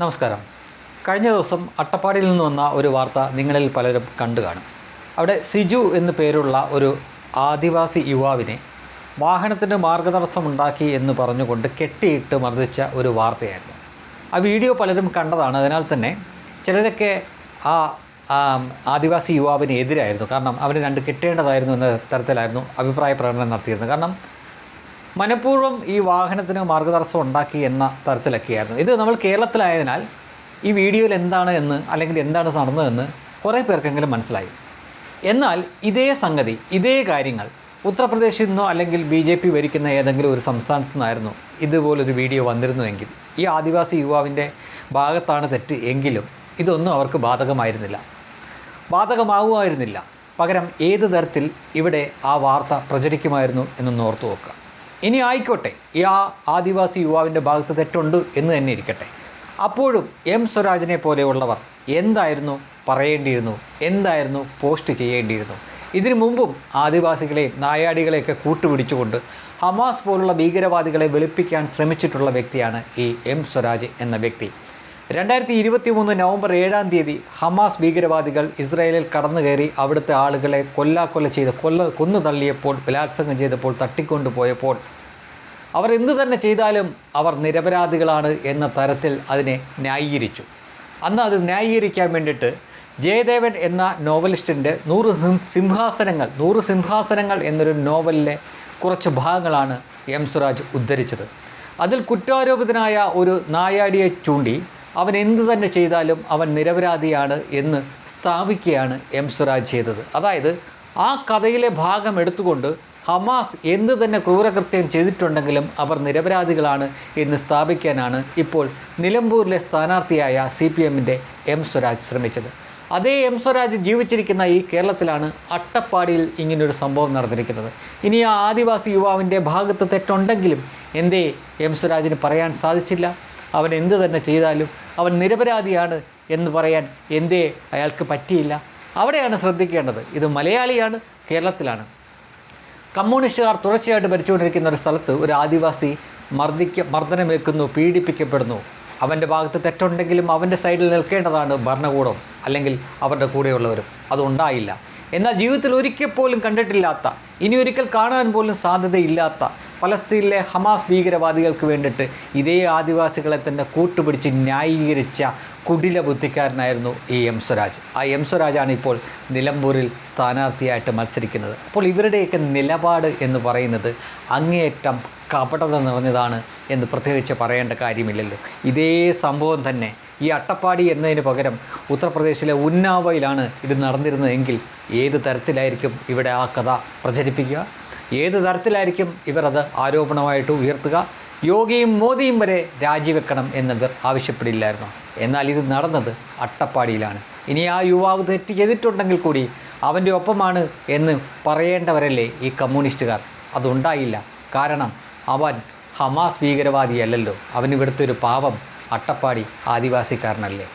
നമസ്കാരം. കഴിഞ്ഞ ദിവസം അട്ടപ്പാടിയിൽ നിന്ന് വന്ന ഒരു വാർത്ത നിങ്ങളിൽ പലരും കണ്ടു കാണും. അവിടെ സിജു എന്നു പേരുള്ള ഒരു ആദിവാസി യുവാവിനെ വാഹനത്തിന് മാർഗതടസ്സമുണ്ടാക്കി എന്ന് പറഞ്ഞുകൊണ്ട് കെട്ടിയിട്ട് മർദ്ദിച്ച ഒരു വാർത്തയായിരുന്നു. ആ വീഡിയോ പലരും കണ്ടതാണ്. അതിനാൽ തന്നെ ചിലരൊക്കെ ആ ആദിവാസി യുവാവിന് എതിരായിരുന്നു കാരണം അവന് രണ്ട് കെട്ടേണ്ടതായിരുന്നു എന്ന തരത്തിലായിരുന്നു അഭിപ്രായ പ്രകടനം നടത്തിയിരുന്നത്. കാരണം മനഃപൂർവം ഈ വാഹനത്തിന് മാർഗതടസ്സം ഉണ്ടാക്കി എന്ന തരത്തിലൊക്കെയായിരുന്നു. ഇത് നമ്മൾ കേരളത്തിലായതിനാൽ ഈ വീഡിയോയിൽ എന്താണ് എന്ന് അല്ലെങ്കിൽ എന്താണ് നടന്നതെന്ന് കുറേ പേർക്കെങ്കിലും മനസ്സിലായി. എന്നാൽ ഇതേ സംഗതി ഇതേ കാര്യങ്ങൾ ഉത്തർപ്രദേശിൽ നിന്നോ അല്ലെങ്കിൽ ബി ജെ പി ഭരിക്കുന്ന ഏതെങ്കിലും ഒരു സംസ്ഥാനത്തു നിന്നായിരുന്നു ഇതുപോലൊരു വീഡിയോ വന്നിരുന്നുവെങ്കിൽ. ഈ ആദിവാസി യുവാവിന്റെ ഭാഗത്താണ് തെറ്റ് എങ്കിലും ഇതൊന്നും അവർക്ക് ബാധകമായിരുന്നില്ല. ബാധകമാകുമായിരുന്നില്ല പകരം ഏത് തരത്തിൽ ഇവിടെ ആ വാർത്ത പ്രചരിക്കുമായിരുന്നു എന്നൊന്ന് ഓർത്തു നോക്കുക. ഇനി ആയിക്കോട്ടെ ഈ ആ ആദിവാസി യുവാവിന്റെ ഭാഗത്ത് തെറ്റുണ്ട് എന്ന് തന്നെ ഇരിക്കട്ടെ. അപ്പോഴും എം സ്വരാജിനെ പോലെയുള്ളവർ എന്തായിരുന്നു പറയേണ്ടിയിരുന്നു എന്തായിരുന്നു പോസ്റ്റ് ചെയ്യേണ്ടിയിരുന്നു? ഇതിനു മുമ്പും ആദിവാസികളെയും നായാടികളെയൊക്കെ കൂട്ടുപിടിച്ചുകൊണ്ട് ഹമാസ് പോലുള്ള ഭീകരവാദികളെ വെളുപ്പിക്കാൻ ശ്രമിച്ചിട്ടുള്ള വ്യക്തിയാണ് ഈ എം സ്വരാജ് എന്ന വ്യക്തി. രണ്ടായിരത്തി ഇരുപത്തി മൂന്ന് നവംബർ ഏഴാം തീയതി ഹമാസ് ഭീകരവാദികൾ ഇസ്രായേലിൽ കടന്നു കയറി അവിടുത്തെ ആളുകളെ കൊല്ലാക്കൊല്ല ചെയ്ത് കൊല്ല കൊന്നു തള്ളിയപ്പോൾ ബലാത്സംഗം ചെയ്തപ്പോൾ തട്ടിക്കൊണ്ടുപോയപ്പോൾ അവർ എന്ത് തന്നെ ചെയ്താലും അവർ നിരപരാധികളാണ് എന്ന തരത്തിൽ അതിനെ ന്യായീകരിച്ചു. അന്ന് അത് ന്യായീകരിക്കാൻ വേണ്ടിയിട്ട് ജയദേവൻ എന്ന നോവലിസ്റ്റിന്റെ നൂറ് സിംഹാസനങ്ങൾ നൂറ് സിംഹാസനങ്ങൾ എന്നൊരു നോവലിലെ കുറച്ച് ഭാഗങ്ങളാണ് എം സുരാജ് ഉദ്ധരിച്ചത്. അതിൽ കുറ്റാരോപിതനായ ഒരു നായാടിയെ ചൂണ്ടി അവൻ എന്ത് തന്നെ ചെയ്താലും അവൻ നിരപരാധിയാണ് എന്ന് സ്ഥാപിക്കുകയാണ് എം സ്വരാജ് ചെയ്തത്. അതായത് ആ കഥയിലെ ഭാഗം എടുത്തുകൊണ്ട് ഹമാസ് എന്ത് തന്നെ ക്രൂരകൃത്യം ചെയ്തിട്ടുണ്ടെങ്കിലും അവർ നിരപരാധികളാണ് എന്ന് സ്ഥാപിക്കാനാണ് ഇപ്പോൾ നിലമ്പൂരിലെ സ്ഥാനാർത്ഥിയായ സി പി എമ്മിന്റെ എം സ്വരാജ് ശ്രമിച്ചത്. അതേ എം സ്വരാജ് ജീവിച്ചിരിക്കുന്ന ഈ കേരളത്തിലാണ് അട്ടപ്പാടിയിൽ ഇങ്ങനൊരു സംഭവം നടന്നിരിക്കുന്നത്. ഇനി ആ ആദിവാസി യുവാവിന്റെ ഭാഗത്ത് തെറ്റുണ്ടെങ്കിലും എന്തേ എം സ്വരാജിന് പറയാൻ സാധിച്ചില്ല? അവൻ എന്ത് തന്നെ ചെയ്താലും അവൻ നിരപരാധിയാണ് എന്ന് പറയാൻ എന്തേ അയാൾക്ക് പറ്റിയില്ല. അവിടെയാണ് ശ്രദ്ധിക്കേണ്ടത്. ഇത് മലയാളിയാണ് കേരളത്തിലാണ്. കമ്മ്യൂണിസ്റ്റുകാർ തുടർച്ചയായിട്ട് ഭരിച്ചുകൊണ്ടിരിക്കുന്ന ഒരു സ്ഥലത്ത് ഒരു ആദിവാസി മർദ്ദിക്ക മർദ്ദനമേൽക്കുന്നു പീഡിപ്പിക്കപ്പെടുന്നു. അവന്റെ ഭാഗത്ത് തെറ്റുണ്ടെങ്കിലും അവന്റെ സൈഡിൽ നിൽക്കേണ്ടതാണ് ഭരണകൂടം അല്ലെങ്കിൽ അവരുടെ കൂടെയുള്ളവരും. അതുണ്ടായില്ല എന്നാൽ ജീവിതത്തിൽ ഒരിക്കൽ പോലും കണ്ടിട്ടില്ലാത്ത ഇനി ഒരിക്കൽ കാണാൻ പോലും സാധ്യതയില്ലാത്ത ഫലസ്തീനിലെ ഹമാസ് ഭീകരവാദികൾക്ക് വേണ്ടിയിട്ട് ഇതേ ആദിവാസികളെ തന്നെ കൂട്ടുപിടിച്ച് ന്യായീകരിച്ച കുടില ബുദ്ധിക്കാരനായിരുന്നു ഈ എം സ്വരാജ്. ആ എം സ്വരാജാണ് ഇപ്പോൾ നിലമ്പൂരിൽ സ്ഥാനാർത്ഥിയായിട്ട് മത്സരിക്കുന്നത്. അപ്പോൾ ഇവരുടെയൊക്കെ നിലപാട് എന്ന് പറയുന്നത് അങ്ങേയറ്റം കപടത നിറഞ്ഞതാണ് എന്ന് പ്രത്യേകിച്ച് പറയേണ്ട കാര്യമില്ലല്ലോ. ഇതേ സംഭവം തന്നെ ഈ അട്ടപ്പാടി എന്നതിന് പകരം ഉത്തർപ്രദേശിലെ ഉന്നാവയിലാണ് ഇത് നടന്നിരുന്നതെങ്കിൽ ഏത് തരത്തിലായിരിക്കും ഇവിടെ ആ കഥ പ്രചരിപ്പിക്കുക? ഏത് തരത്തിലായിരിക്കും ഇവർ അത് ആരോപണമായിട്ട് ഉയർത്തുക? യോഗിയും മോദിയും വരെ രാജിവെക്കണം എന്നിവർ ആവശ്യപ്പെടില്ലായിരുന്നു. എന്നാൽ ഇത് നടന്നത് അട്ടപ്പാടിയിലാണ്. ഇനി ആ യുവാവ് തെറ്റ് ചെയ്തിട്ടുണ്ടെങ്കിൽ കൂടി അവന്റെ ഒപ്പമാണ് എന്ന് പറയേണ്ടവരല്ലേ ഈ കമ്മ്യൂണിസ്റ്റുകാർ? അതുണ്ടായില്ല. കാരണം അവൻ ഹമാസ് ഭീകരവാദിയല്ലല്ലോ. അവൻ ഒരു പാവം അട്ടപ്പാടി ആദിവാസിക്കാരനല്ലേ.